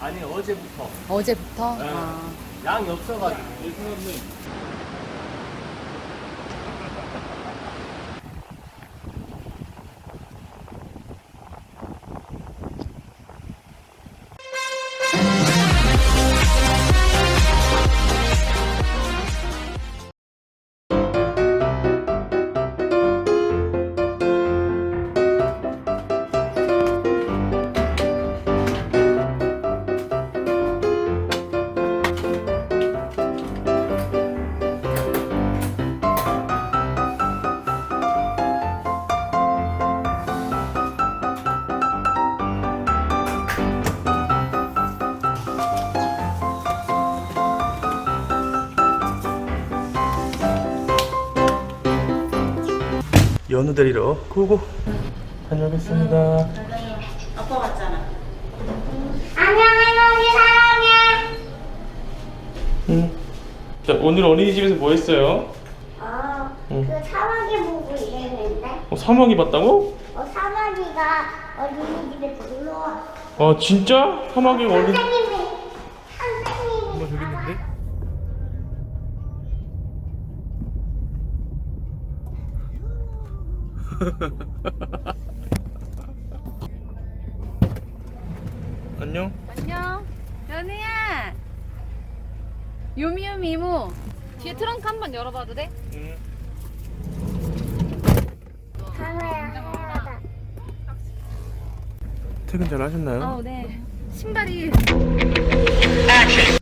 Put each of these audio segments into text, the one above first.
아니 어제부터 어제부터? 네. 아. 양이 없어가지고 연우 데리러 고고 다녀오겠습니다 아빠 왔잖아. 안녕 할머니 사랑해. 응. 자 오늘 어린이집에서 뭐 했어요? 어, 응. 그 사마귀 보고 이랬는데, 어, 사막이 봤다고? 어, 사마귀가 어린이집에 놀러 왔어. 아 진짜? 사막이 어린 선생님이, 선생님이. 저기 있는데? 안녕 안녕. 연우야. 요미요미 이모. 뒤에 트렁크 한 번 열어봐도 돼? 응. 퇴근 잘 하셨나요? 아우 네. 신발이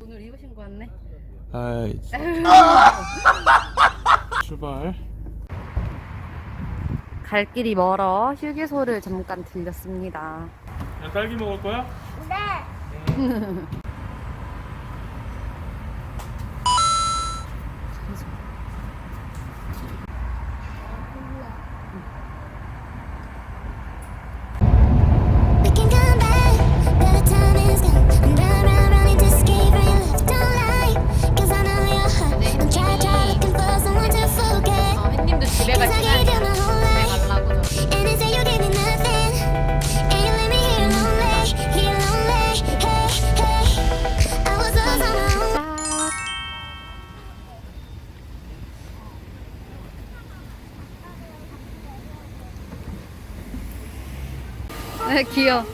오늘 이거 신고 왔네. 아이 출발 갈 길이 멀어 휴게소를 잠깐 들렸습니다. 야, 딸기 먹을 거야? 네. 귀여워.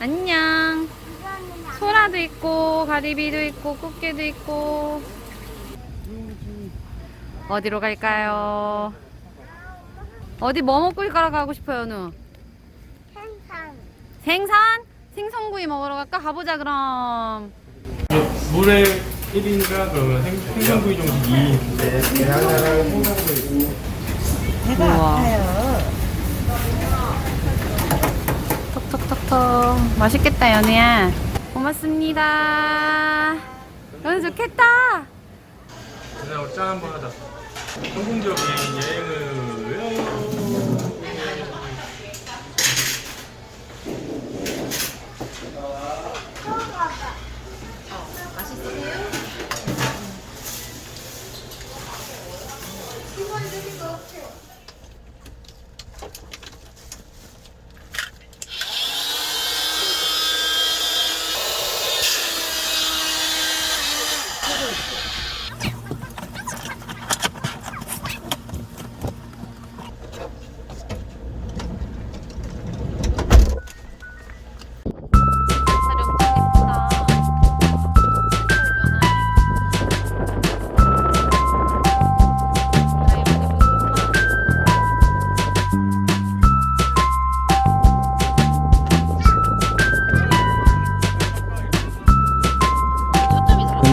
안녕. 소라도 있고, 가리비도 있고, 꽃게도 있고. 어디로 갈까요? 어디 뭐 먹고 가러 가고 싶어요, 연우? 생선. 생선? 생선구이 먹으러 갈까? 가보자, 그럼. 물에 1인가 그러면 생, 생선구이 정도 2인 우와. 톡톡 톡톡. 맛있겠다, 연우야. 고맙습니다. 연우 좋겠다. 그냥 짠 한번 하자 성공적인 여행을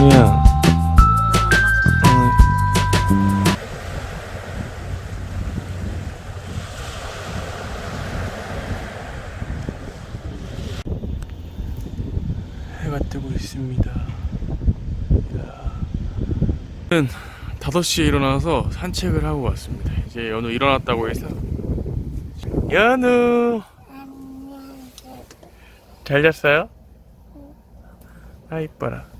잘 연우야 해가 뜨고 있습니다. 저는 5시에 일어나서 산책을 하고 왔습니다. 이제 연우 일어났다고 해서 연우 잘 잤어요? 아 이뻐라.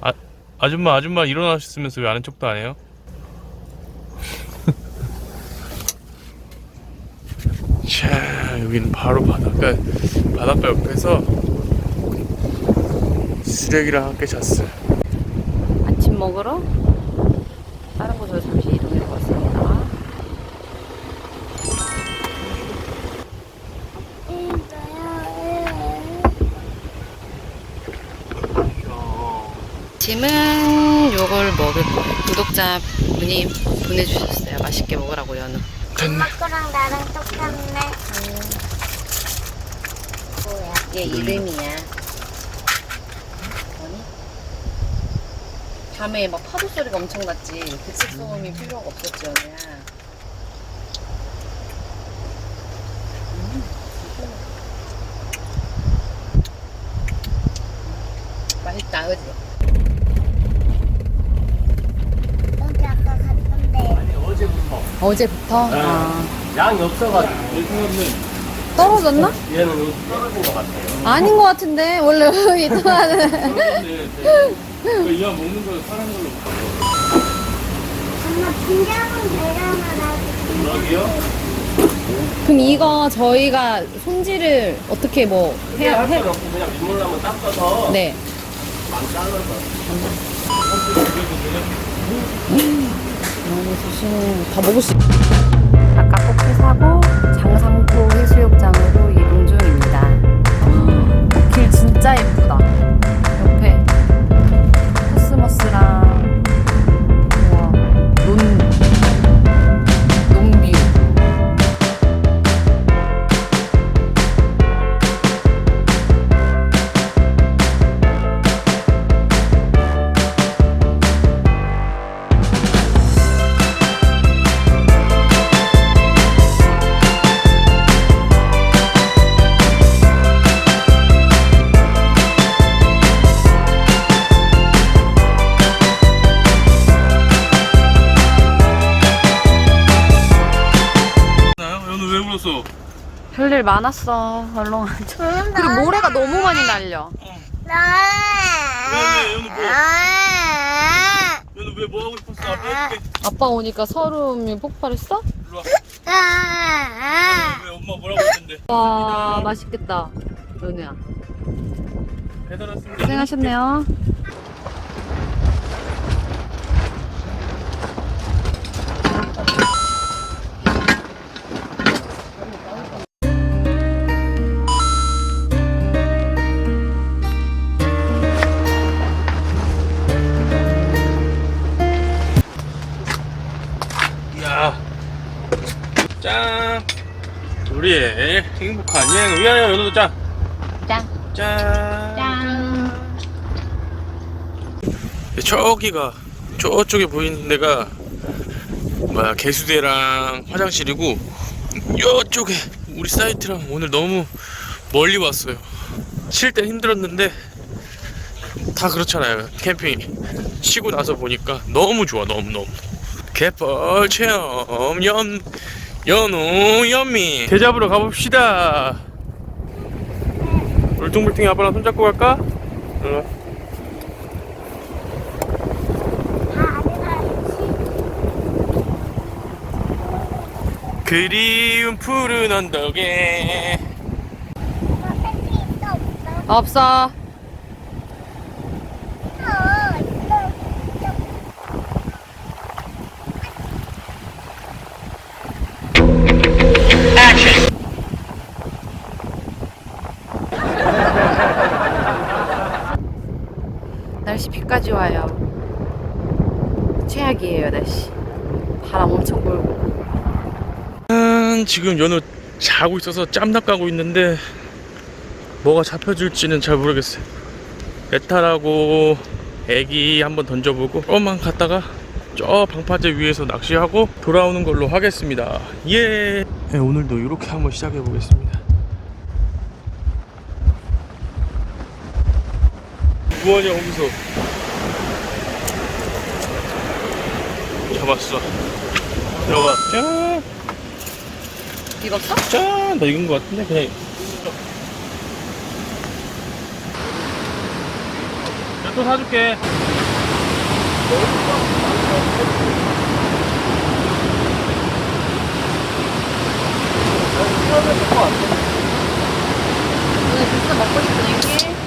아 아줌마 아줌마 일어나셨으면서 왜 아는 척도 안 해요? 자 여기는 바로 바닷가 바닷가 옆에서 쓰레기랑 함께 잤어. 아침 먹으러 짐은 요걸 먹을 거예요. 구독자 분이 보내주셨어요. 맛있게 먹으라고 연우. 엄마 거랑 나랑 똑같네. 뭐야? 얘 이름이야. 뭐니? 밤에 막 파도 소리가 엄청 났지. 급식 소음이 필요가 없었지, 연우야. 음, 맛있다, 그지? 여기 아까 갔던데. 아니 어제부터? 네. 아. 양이 없어가지고 떨어졌나? 얘는 여기 떨어진 것 같아요. 아닌 것 같은데 원래 여기 있다는 이왕 먹는 걸 사는 걸로. 엄마 분장은 내려놔. 여기요? 그럼 이거 저희가 손질을 어떻게 뭐 해야 할건 해? 없고 그냥 민물로 한번 닦아서 네. 안 잘라서. 너무 드시는 다 먹을 수 일 많았어. 얼렁. 그리고 모래가 너무 많이 날려. 왜, 연우 뭐? 아. 뭐 하고 싶었어? 아빠 해줄게. 아빠 오니까 서름이 폭발했어? 일로 와. 아. 왜 엄마 뭐라고 했는데? 와 맛있겠다. 연우야. 배달 왔습니다. 고생하셨네요. 짠. 짠. 짠. 저기가 저쪽에 보이는 데가 뭐야 개수대랑 화장실이고 이쪽에 우리 사이트랑 오늘 너무 멀리 왔어요. 쉴 땐 힘들었는데 다 그렇잖아요. 캠핑이 쉬고 나서 보니까 너무 좋아 너무 너무. 갯벌 체험 연 연우 연미 개 잡으러 가봅시다. 울퉁불퉁이 아빠랑 손잡고 갈까? 일로 와. 그리운 푸른 언덕에 없어. 날씨 비까지 와요. 최악이에요 날씨. 바람 엄청 불고. 음, 지금 연우 자고 있어서 짬낚 가고 있는데 뭐가 잡혀줄지는 잘 모르겠어요 메탈하고 애기 한번 던져보고 조금만 갔다가 저 방파제 위에서 낚시하고 돌아오는 걸로 하겠습니다 예 네, 오늘도 이렇게 한번 시작해 보겠습니다 뭐하냐 거기서 잡았어 들어가 짠 익었어? 짠! 나 익은 것 같은데? 그냥. 내가 또 사줄게. 오늘 진짜 먹고 싶은 얘기.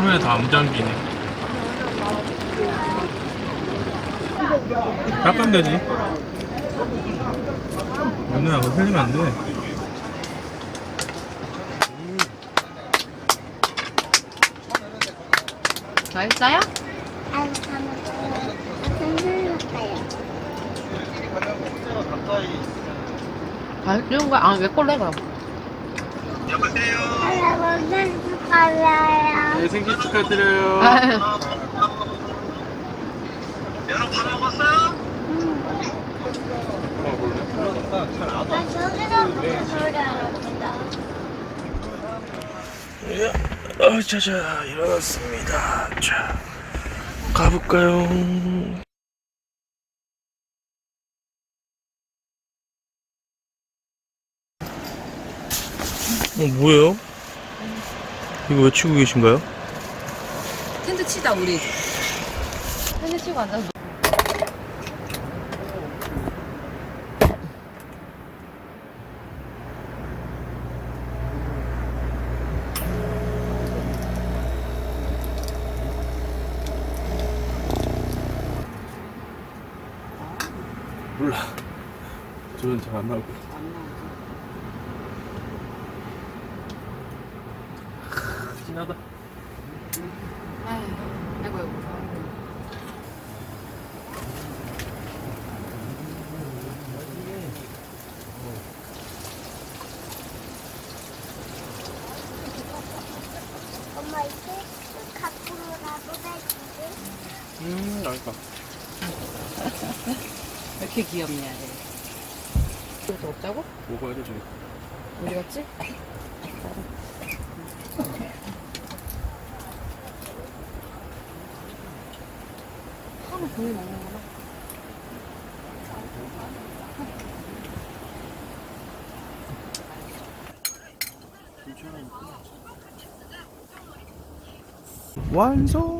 카메라 다 안 잠기네. 깎으면 되지. 연우야, 그거 흘리면 안 돼. 맛있어요? 안 사먹어요. 흔들렸어요. 맛있는 거야? 아, 왜 꼴래, 그럼? 할아버지 축하해요. 네, 생일 축하드려요. 아유, 나 저기서 무슨 소리 알았다. 어, 자자, 일어났습니다. 자, 가볼까요? 어, 뭐예요? 이거 왜 치고 계신가요? 텐트 치자, 우리. 텐트 치고 앉아. 몰라. 저는 잘 안 나오고. 진하다. 아유, 아이고, 아이고. 엄마 이제 나도 되지? 음, 알까. 왜 이렇게 귀엽냐, 얘. 이것도 먹자고? 먹어야죠, 저기. 어디 갔지? 돈이 먹는구나. 완성! 샤.